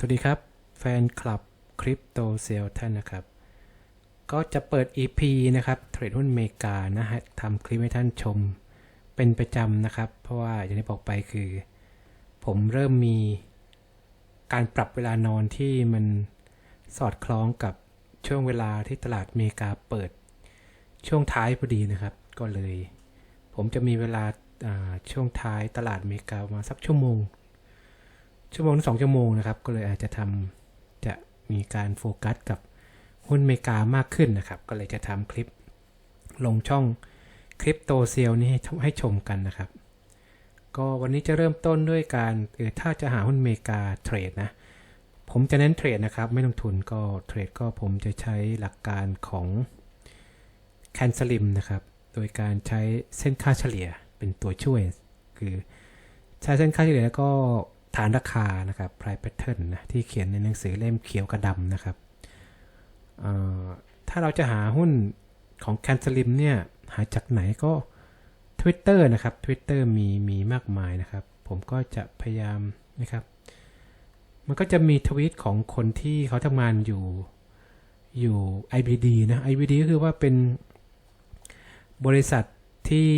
สวัสดีครับ แฟนคลับคริปโตเซลท่านนะครับ ก็จะเปิด EP นะครับเทรดหุ้นอเมริกานะฮะทำคลิปให้ท่านชมเป็นประจำนะครับ เพราะว่าอย่างที่บอกไปคือ ผมเริ่มมีการปรับเวลานอนที่มันสอดคล้องกับช่วงเวลาที่ตลาดอเมริกาเปิดช่วงท้ายพอดีนะครับ ก็เลย ผมจะมีเวลาช่วงท้ายตลาดอเมริกามาสักชั่วโมง ชั่วโมงถึงสองชั่วโมงนะครับ ก็เลยอาจจะทำจะมีการโฟกัสกับหุ้นอเมริกามากขึ้นนะครับ ก็เลยจะทำคลิปลงช่องคริปโตเซียลนี้ให้ให้ชมกันนะครับ ก็วันนี้จะเริ่มต้นด้วยการถ้าจะหาหุ้นอเมริกาเทรดนะ ผมจะเน้นเทรดนะครับ ไม่ลงทุนก็เทรดก็ผมจะใช้หลักการของแคนสลิมนะครับ โดยการใช้เส้นค่าเฉลี่ยเป็นตัวช่วย คือใช้เส้นค่าเฉลี่ยแล้วก็ ฐานราคานะครับ price pattern นะที่เขียนในหนังสือเล่มเขียวกระดำนะครับ ถ้าเราจะหาหุ้นของแคนสลิมเนี่ย หาจากไหนก็ Twitter นะครับ Twitter มีมีมากมายนะครับ ผมก็จะพยายามนะครับ มันก็จะมีทวีตของคนที่เขาทำงานอยู่อยู่ IBD นะ IBD ก็คือว่าเป็นบริษัทที่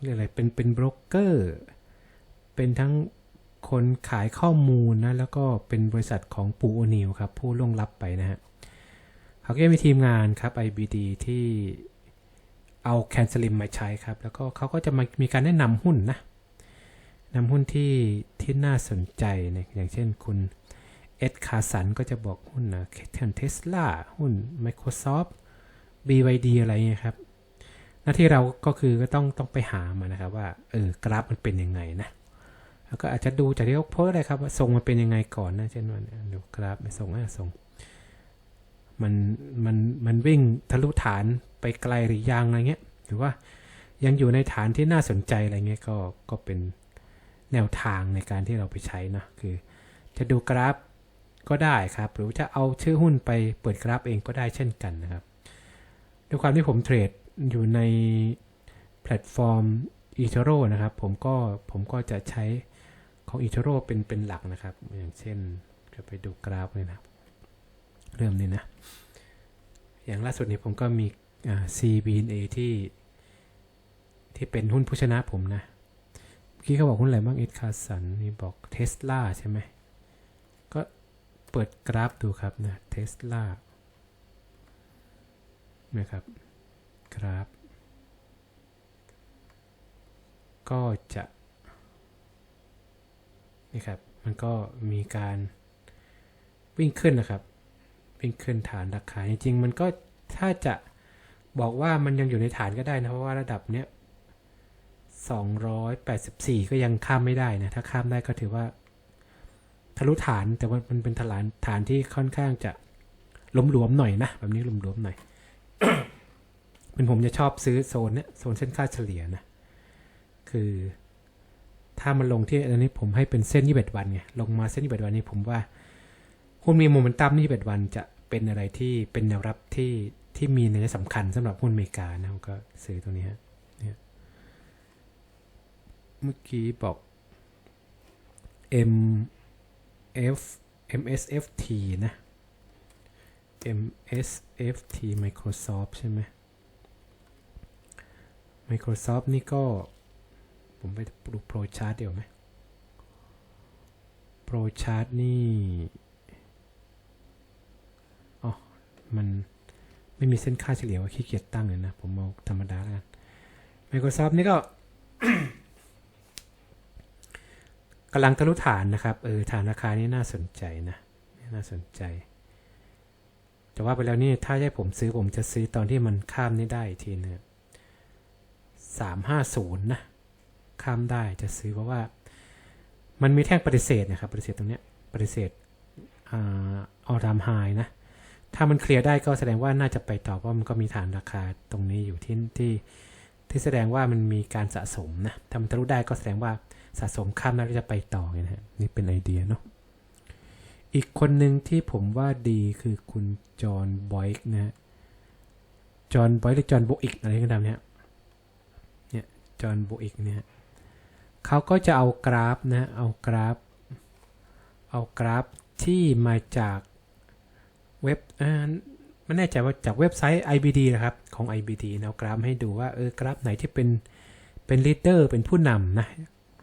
เรียกอะไรเป็นเป็นโบรกเกอร์ เป็นทั้งคนขายข้อมูลนะแล้วก็เป็นบริษัทของปูโอนิวครับผู้ล่วงลับไปนะฮะเขาก็จะมีทีมงานครับ IBD ที่เอาแคนสลิมมาใช้ครับ แล้วก็เขาก็จะมามีการแนะนำหุ้นนะนำหุ้นที่ที่น่าสนใจเนี่ยอย่างเช่นคุณเอ็ดคาสันก็จะบอกหุ้นนะเช่นเทสลาหุ้น Microsoft BYD อะไรเงี้ยครับ หน้าที่เราก็คือก็ต้องต้องไปหามานะครับว่า เออกราฟมันเป็นยังไงนะ แล้วก็อาจจะดูจากที่เขาโพสอะไรครับว่าทรงมันเป็นยังไงก่อนนะเช่นว่าเนี่ยดูกราฟไม่ทรงอะทรงมันมันมันวิ่งทะลุฐานไปไกลหรือยังอะไรเงี้ย หรือว่ายังอยู่ในฐานที่น่าสนใจอะไรเงี้ยก็ก็เป็นแนวทางในการที่เราไปใช้นะคือ จะดูกราฟก็ได้ครับ หรือจะเอาชื่อหุ้นไปเปิดกราฟเองก็ได้เช่นกันนะครับด้วยความที่ผมเทรดอยู่ในแพลตฟอร์ม e t o r o นะครับ ผมก็ผมก็จะใช้ ของ e t o r o เป็นเป็นหลักนะครับ อย่างเช่นจะไปดูกราฟเลยนะเริ่มนี้นะ อย่างล่าสุดนี้ผมก็มี CBNA ที่ที่เป็นหุ้นผู้ชนะผมนะเมื่อกี้เขาบอกหุ้นอะไรบ้างเอ็ดคาสันนี่บอกเทสลาใช่ไหมก็เปิดกราฟดูครับนะเทสลานะครับกราฟ ก็จะ นี่ครับ มันก็มีการวิ่งขึ้นนะครับ วิ่งขึ้นฐานราคาจริงๆมันก็ถ้าจะบอกว่ามันยังอยู่ในฐานก็ได้นะ เพราะว่าระดับเนี้ย284 ก็ยังข้ามไม่ได้นะ ถ้าข้ามได้ก็ถือว่า ทะลุฐานแต่ว่ามันเป็นฐานฐานที่ค่อนข้างจะล้มหลวมๆหน่อยนะ แบบนี้ล้มหลวมๆหน่อยเป็นผมจะชอบซื้อโซนเนี้ยโซนเส้นค่าเฉลี่ยนะ คือ ถ้ามันลงที่อันนี้ผมให้เป็นเส้น21วันไงลงมาเส้น21วันนี้ผมว่าหุ้นมีโมเมนตัมที่21วันจะเป็นอะไรที่เป็นแนวรับที่ที่มีในยสำคัญสำหรับหุ้นอเมริกานะผมก็ซื้อตรงนี้ฮะเมื่อกี้บอก M F M S F T นะ M S F T Microsoft ใช่ไหม Microsoft นี่ก็ ผมไปดู Pro Chart เดี๋ยวไหม Pro Chart นี่อ๋อมันไม่มีเส้นค่าเฉลี่ยว่าขี้เกียจตั้งเลยนะ ผมเอาธรรมดาแล้วกัน Microsoft นี่ก็กำลังทะลุฐานนะครับ เออฐานราคานี่น่าสนใจนะ น่าสนใจ แต่ว่าไปแล้วนี่ถ้าให้ผมซื้อผมจะซื้อตอนที่มันข้ามนี่ได้อีกทีนึงสามห้าศูนย์นะ ข้ามได้จะซื้อเพราะว่า มันมีแท่งปฏิเสธนะครับ ปฏิเสธตรงเนี้ยปฏิเสธอ่าอรามไฮนะ ถ้ามันเคลียร์ได้ก็แสดงว่าน่าจะไปต่อเพราะมันก็มีฐานราคาตรงนี้อยู่ที่ที่ที่แสดงว่ามันมีการสะสมนะถ้ามันทะลุได้ก็แสดงว่าสะสมข้ามแล้วจะไปต่อไงนะฮะนี่เป็นไอเดียเนาะอีกคนหนึ่งที่ผมว่าดีคือคุณจอห์นบอยค์นะจอห์นบอยค์หรือจอห์นโบอิกอะไรก็ตามเนี่ยเนี่ยจอห์นโบอิกเนี่ย เขาก็จะเอากราฟนะเอากราฟ เอากราฟที่มาจากเว็บอ่าไม่แน่ใจว่าจากเว็บไซต์ IBD นะครับ ของ IBD เอากราฟให้ดูว่าเออกราฟไหนที่เป็นเป็น leader เป็นผู้นำนะ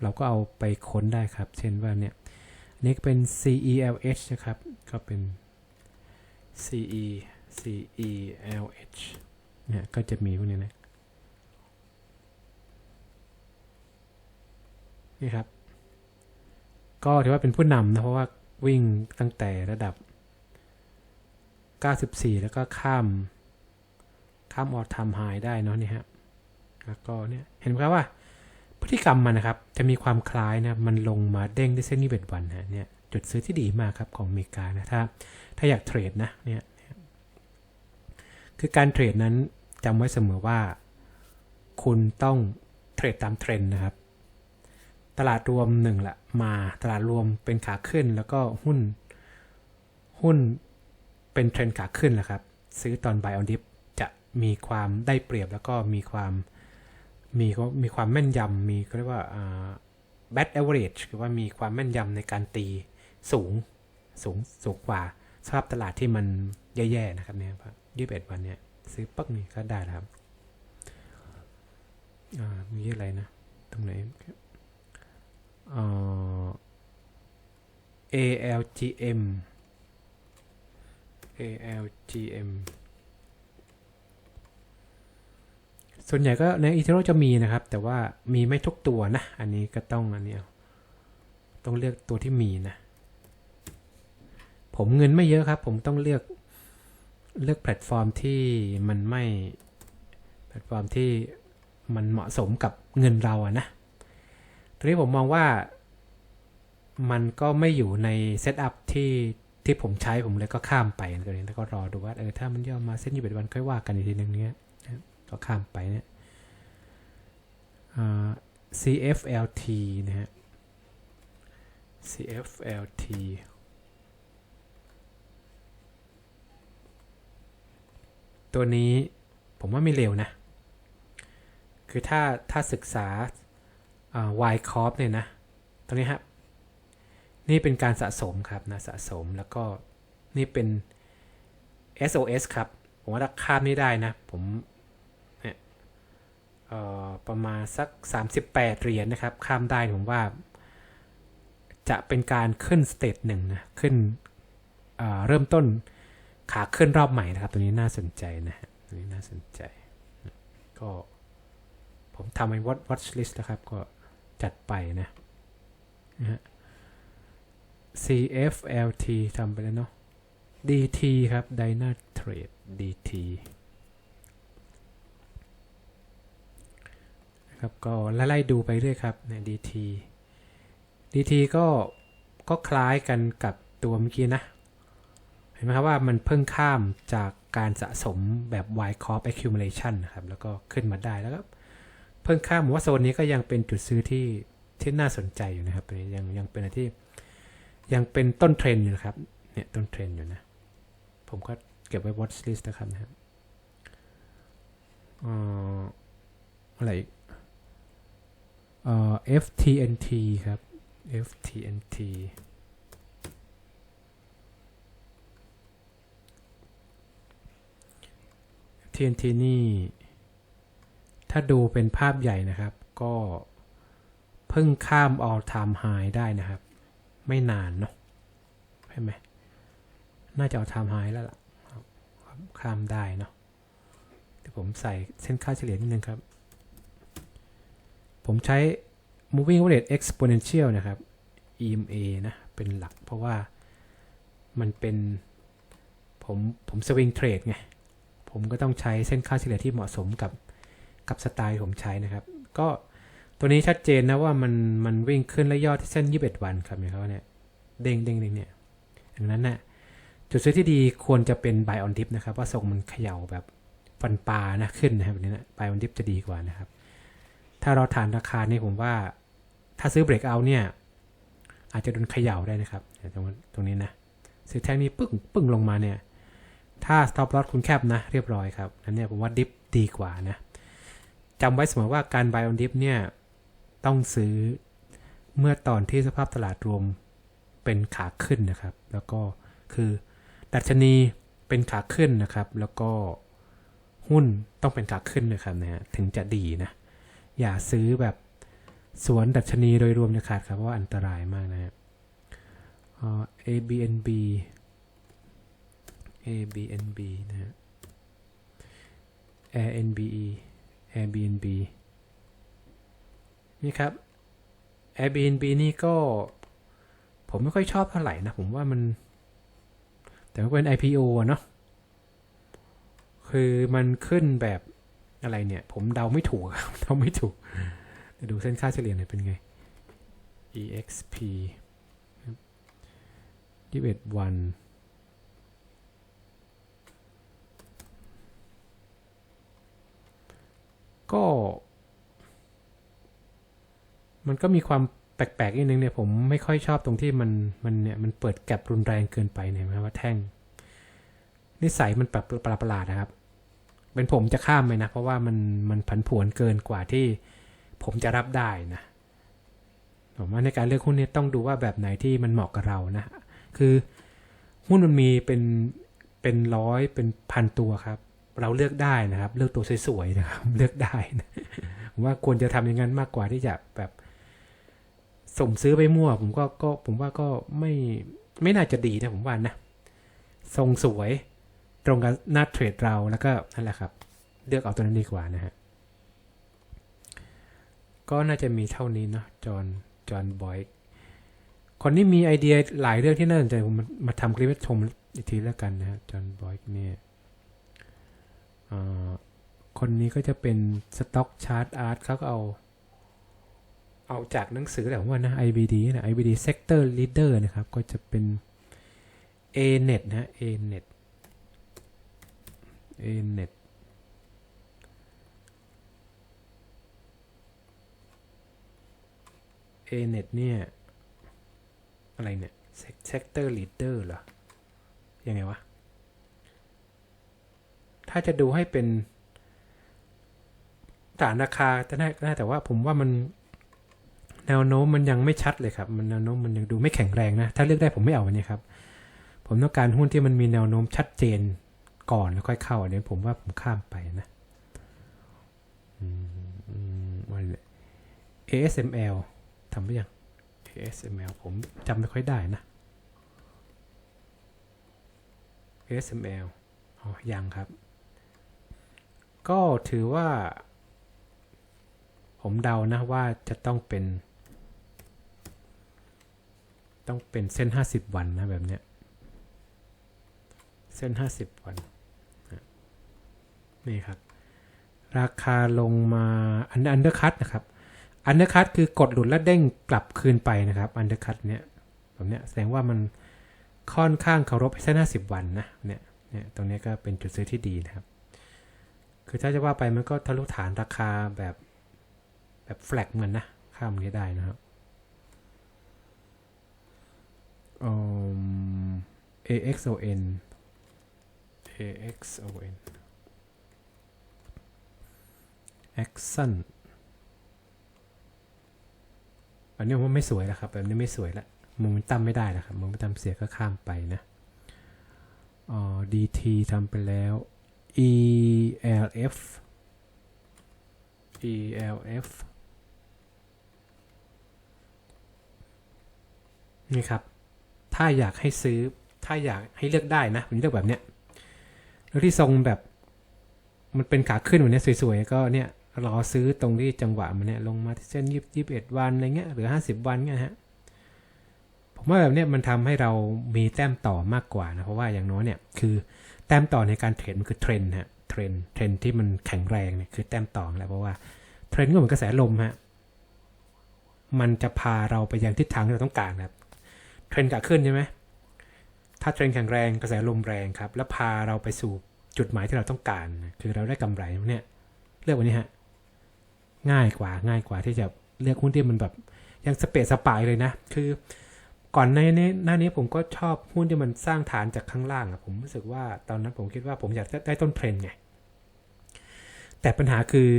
เราก็เอาไปค้นได้ครับ เช่นว่าเนี่ยนนี้ก็เป็น CELH นะครับ ก็เป็น CE CELH เนี่ยก็จะมีพวกนี้นะ นี่ครับ ก็ถือว่าเป็นผู้นำนะเพราะว่าวิ่งตั้งแต่ระดับ 94 แล้วก็ข้าม ข้ามออทามไฮได้เนาะนี่ฮะแล้วก็เนี่ยเห็นไหมครับว่า พฤติกรรมมันนะครับ จะมีความคล้ายนะมันลงมาเด้งที่เส้นนี้เบ็ดวันฮะเนี่ยจุดซื้อที่ดีมากครับของอเมริกานะถ้าถ้าอยากเทรดนะเนี่ยคือการเทรดนั้นจำไว้เสมอว่า คุณต้องเทรดตามเทรนด์นะครับ ตลาดรวมหนึ่งละมาตลาดรวมเป็นขาขึ้นแล้วก็หุ้น หุ้นเป็นเทรนขาขึ้นแหละครับ ซื้อตอน buy on dip จะมีความได้เปรียบแล้วก็มีความมีมีความแม่นยำมีก็เรียกว่า bad average คือว่ามีความแม่นยำในการตีสูงสูงสูงกว่าสภาพตลาดที่มันแย่ๆนะครับเนี่ยยี่สิบเอ็ดวันเนี่ยซื้อปักนี่ก็ได้แล้วครับมีอะไรนะ ตรงไหน ALGM ALGM ส่วนใหญ่ก็ในอีเทโรจะมีนะครับ แต่ว่ามีไม่ทุกตัวนะ อันนี้ก็ต้องอันนี้ต้องเลือกตัวที่มีนะ ผมเงินไม่เยอะครับ ผมต้องเลือกเลือกแพลตฟอร์มที่มันไม่ แพลตฟอร์มที่มันเหมาะสมกับเงินเราอะนะ ทีนี้ผมมองว่ามันก็ไม่อยู่ในเซตอัพที่ที่ผมใช้ผมเลยก็ข้ามไปตัวนี้แล้วก็รอดูว่าเออถ้ามันย่อมาเส้นยี่สิบวันค่อยว่ากันอีกทีหนึ่งเนี้ยก็ข้ามไปเนี่ย CFLT นะฮะ CFLT ตัวนี้ผมว่าไม่เร็วนะ คือถ้าถ้าศึกษา Y Corp เนี่ยนะ ตรงนี้ครับนี่เป็นการสะสมครับนะสะสมแล้วก็นี่เป็น SOS ครับ ผมว่าถ้าข้ามนี้ได้นะ ผมเนี่ยประมาณสัก 38 เหรียญนนะครับ ข้ามได้ผมว่า จะเป็นการขึ้นสเตจหนึ่งนะ ขึ้นเริ่มต้นขาขึ้นรอบใหม่นะครับ ตัวนี้น่าสนใจนะฮะตัวนี้น่าสนใจ ก็ผมทำเป็น watch watch list นะครับก็ จัดไปนะนะฮะ CFLT ทำไปแล้วเนาะ DT ครับ Dyna Trade DT นะครับก็ไล่ๆดูไปเรื่อยครับใน DT DT ก็ก็คล้ายกันกับตัวเมื่อกี้นะ เห็นไหมครับว่ามันเพิ่งข้ามจากการสะสมแบบ Y Corp accumulation นะครับ แล้วก็ขึ้นมาได้แล้วก็ เพิ่งข้ามผมว่าโซนนี้ก็ยังเป็นจุดซื้อที่ที่น่าสนใจอยู่นะครับยังยังเป็นอะไรที่ ยังเป็นต้นเทรนด์อยู่นะครับ เนี่ยต้นเทรนด์อยู่นะ ผมก็เก็บไว้ watch list นะครับนะครับอะไรอีกอ่อ FTNT ครับ FTNT TNT นี่ ถ้าดูเป็นภาพใหญ่นะครับ ก็เพิ่งข้าม all time high ได้นะครับ ไม่นานเนาะใช่ไหมน่าจะเอา time high แล้วล่ะข้ามได้เนาะเดี๋ยวผมใส่เส้นค่าเฉลี่ยนิดนึงครับ ผมใช้ moving average exponential นะครับ EMA นะ เป็นหลักเพราะว่ามันเป็นผมผมสวิงเทรดไง ผมก็ต้องใช้เส้นค่าเฉลี่ยที่เหมาะสมกับ กับสไตล์ผมใช้นะครับ ก็ตัวนี้ชัดเจนนะว่ามันมันวิ่งขึ้นและย่อที่เส้น 21 วันครับเนี่ยเขาเนี่ยเด้งเด้งเด้งเนี่ยดังนั้นนะ่ะจุดซื้อที่ดีควรจะเป็น buy on dip นะครับ ว่าทรงมันเขย่าแบบฟันปลานะขึ้นนะครับแบบนี้นะ buy on dip จะดีกว่านะครับ ถ้าเราฐานราคาเนี่ยผมว่า ถ้าซื้อ break out เนี่ย อาจจะโดนเขย่าได้นะครับตรงตรงนี้นะซื้อแท่งนี้ปึ้งปึ้งลงมาเนี่ย ถ้า stop loss คุณแคบนะ เรียบร้อยครับนั้นเนี่ยผมว่า dip ดีกว่านะ จำไว้เสมอว่าการ buy on dip เนี่ย ต้องซื้อเมื่อตอนที่สภาพตลาดรวมเป็นขาขึ้นนะครับ แล้วก็คือดัชนีเป็นขาขึ้นนะครับ แล้วก็หุ้นต้องเป็นขาขึ้นนะครับนะฮะถึงจะดีนะ อย่าซื้อแบบสวนดัชนีโดยรวมนะครับครับเพราะว่าอันตรายมากนะฮะอ่า ABNB ABNB นะฮะ Airbnb Airbnb นี่ครับ Airbnb นี่ก็ ผมไม่ค่อยชอบเท่าไหร่นะ ผมว่ามัน แต่ว่าเป็น IPO อะเนาะคือมันขึ้นแบบอะไรเนี่ย ผมเดาไม่ถูกครับเดาไม่ถูกดูเส้นค่าเฉลี่ยหน่อยเป็นไง EXP ยี่สิบเอ็ดวัน ก็มันก็มีความแปลกๆนิดนึงเนี่ยผมไม่ค่อยชอบตรงที่มันมันเนี่ยมันเปิดแก็บรุนแรงเกินไปเนี่ยนะว่าแท่ง นิสัยมันแบบประหลาดนะครับ เป็นผมจะข้ามไปนะ เพราะว่ามันมันผันผวนเกินกว่าที่ผมจะรับได้นะผมว่าในการเลือกหุ้นเนี่ยต้องดูว่าแบบไหนที่มันเหมาะกับเรานะ คือหุ้นมันมีเป็นเป็นร้อยเป็นพันตัวครับ เราเลือกได้นะครับ เลือกตัวสวยๆนะครับ เลือกได้นะผมว่าควรจะทำอย่างนั้นมากกว่าที่จะแบบส่งซื้อไปมั่ว ผมก็ก็ผมว่าก็ไม่ไม่น่าจะดีนะผมว่านะทรงสวยตรงกับหน้าเทรดเราแล้วก็นั่นแหละครับ เลือกเอาตัวนั้นดีกว่านะฮะก็น่าจะมีเท่านี้เนาะจอห์นจอห์นบอยคนนี้มีไอเดียหลายเรื่องที่น่าสนใจผมมามาทำคลิปให้ชมอีกทีแล้วกันนะฮะจอห์นบอยเนี่ย คนนี้ก็จะเป็นสต็อกชาร์ตอาร์ตเขาก็เอา เอาจากหนังสือแหละผมว่านะ IBD นะ IBD Sector Leader นะครับ ก็จะเป็น ANET นะ ANET ANET ANET เนี่ย อะไรเนี่ย Sec- Sector Leader เหรอ ยังไงวะาจะดูให้เป็นฐานราคาจะได้แต่ว่าผมว่ามันแนวโน้มมันยังไม่ชัดเลยครับ มันแนวโน้มมันยังดูไม่แข็งแรงนะ ถ้าเลือกได้ผมไม่เอาอันนี้ครับ ผมต้องการหุ้นที่มันมีแนวโน้มชัดเจนก่อนแล้วค่อยเข้าอันนี้ผมว่าผมข้ามไปนะอืมอืมวัน ASML ทำไปยัง ASML ผมจำไม่ค่อยได้นะ ASML อ๋อยังครับ ก็ถือว่า ผมเดานะว่าจะต้องเป็น ต้องเป็นเส้น 50 วันนะแบบเนี้ย เส้น 50 วัน นี่ครับ ราคาลงมาอันอันเดอร์คัตนะครับ อันเดอร์คัตคือกดหลุดแล้วเด้งกลับคืนไปนะครับ อันเดอร์คัตเนี้ยแบบเนี้ยแสดงว่ามันค่อนข้างเคารพเส้น 50 วันนะเนี่ยเนี่ยตรงนี้ก็เป็นจุดซื้อที่ดีนะครับ คือถ้าจะว่าไปมันก็ทะลุฐานราคาแบบแบบแฟลกเหมือนนะ ข้ามนี้ได้นะครับอืม AXON AXON Action อันนี้ว่าไม่สวยแล้วครับ แบบนี้ไม่สวยแล้วมเมตัมไม่ได้แล้วครับมเมตัมเสียก็ข้ามไปนะอ๋อ DT ทำไปแล้ว ELF ELF นี่ครับ ถ้าอยากให้ซื้อ ถ้าอยากให้เลือกได้นะ ผมเลือกแบบเนี้ย แล้วที่ทรงแบบ มันเป็นขาขึ้นแบบเนี้ยสวยๆ ก็เนี่ยรอซื้อตรงที่จังหวะมันเนี่ยลงมาที่เส้นยี่สิบเอ็ดวันอะไรเงี้ย หรือห้าสิบวันเงี้ยฮะ ผมว่าแบบเนี้ยมันทำให้เรามีแต้มต่อมากกว่านะ เพราะว่าอย่างน้อยเนี่ยคือแต้มต่อในการเทรดมันคือเทรนด์ฮะเทรนด์เทรนด์ที่มันแข็งแรงเนี่ยคือแต้มต่อแหละเพราะว่าเทรนด์ก็เหมือนกระแสลมฮะมันจะพาเราไปยังทิศทางที่เราต้องการครับเทรนด์ขาขึ้นใช่ไหมถ้าเทรนด์แข็งแรงกระแสลมแรงครับ แล้วพาเราไปสู่จุดหมายที่เราต้องการ คือเราได้กำไรเนี่ยเลือกวันนี้ฮะง่ายกว่าง่ายกว่าที่จะเลือกหุ้นที่มันแบบยังสเปซสปายเลยนะ คือ ก่อนในนี้หน้านี้ผมก็ชอบหุ้นที่มันสร้างฐานจากข้างล่างอะผมรู้สึกว่าตอนนั้นผมคิดว่าผมอยากได้ต้นเทรนไง แต่ปัญหาคือ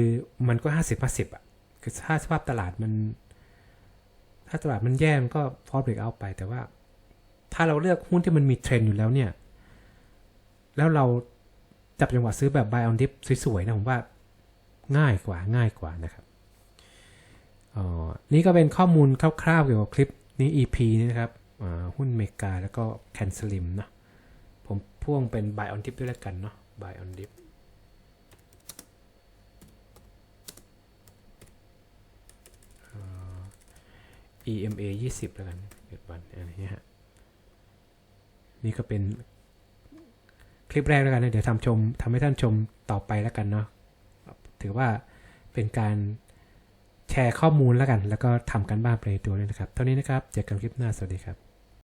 มันก็ห้าสิบห้าสิบอะคือถ้าสภาพตลาดมัน ถ้าตลาดมันแย่มันก็ฟอร์เบรกเอาไป แต่ว่า ถ้าเราเลือกหุ้นที่มันมีเทรนอยู่แล้วเนี่ย แล้วเราจับจังหวะซื้อแบบ buy on dip สวยๆนะผมว่าง่ายกว่าง่ายกว่านะครับอ๋อนี่ก็เป็นข้อมูลคร่าวๆเกี่ยวกับคลิป นี้ EP นี้นะครับหุ้นเมกาแล้วก็แคนสลิมนะผมพ่วงเป็น buy on dip ด้วยแล้วกันเนาะ buy on dip อ่า EMA 20 แล้วกันเกิดวันอะไรเงี้ยฮะนี่ก็เป็นคลิปแรกแล้วกันนะเดี๋ยวทำชมทำให้ท่านชมต่อไปแล้วกันเนาะถือว่าเป็นการ แชร์ข้อมูลแล้วกัน แล้วก็ทำกันบ้านไปตัวด้วยนะครับ เท่านี้นะครับ เจอกันคลิปหน้า สวัสดีครับ